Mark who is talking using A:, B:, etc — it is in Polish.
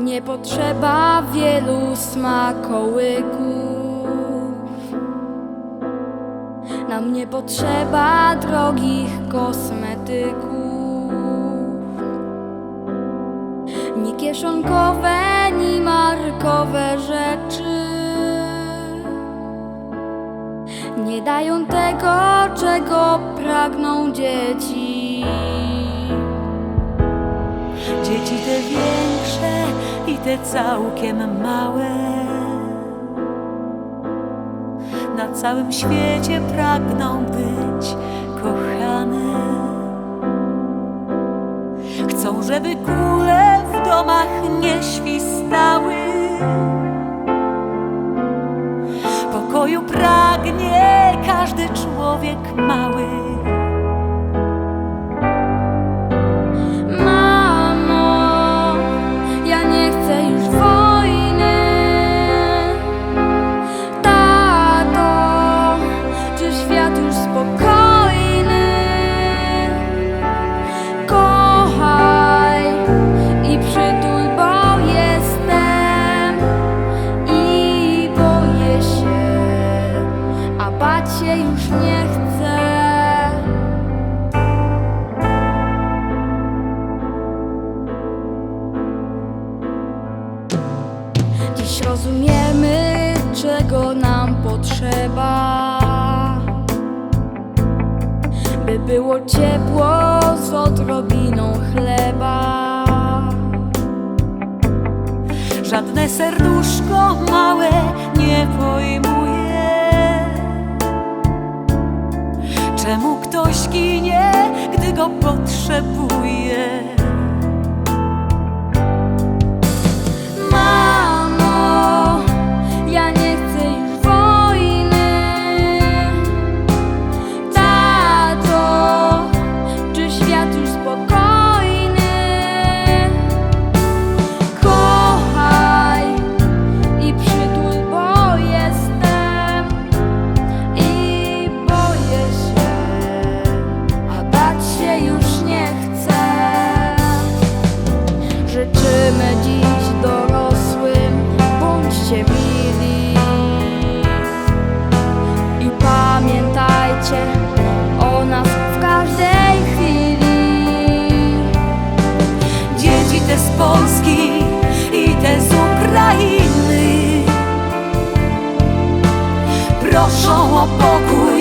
A: Nie potrzeba wielu smakołyków. Nam nie potrzeba drogich kosmetyków. Ni kieszonkowe, ni markowe rzeczy. Nie dają tego, czego pragną dzieci.
B: Dzieci te większe i te całkiem małe. Na całym świecie pragną być kochane. Chcą, żeby kule w domach nie świstały. Pokoju pragnie każdy człowiek mały
A: się już nie chcę. Dziś rozumiemy, czego nam potrzeba, by było ciepło z odrobiną chleba.
B: Żadne serduszko małe nie pojmuje Czemu ktoś ginie, gdy go potrzebuje
A: Życzymy dziś dorosłym, bądźcie mili. I pamiętajcie o nas w każdej chwili.
B: Dzieci te z Polski i te z Ukrainy Proszą o pomoc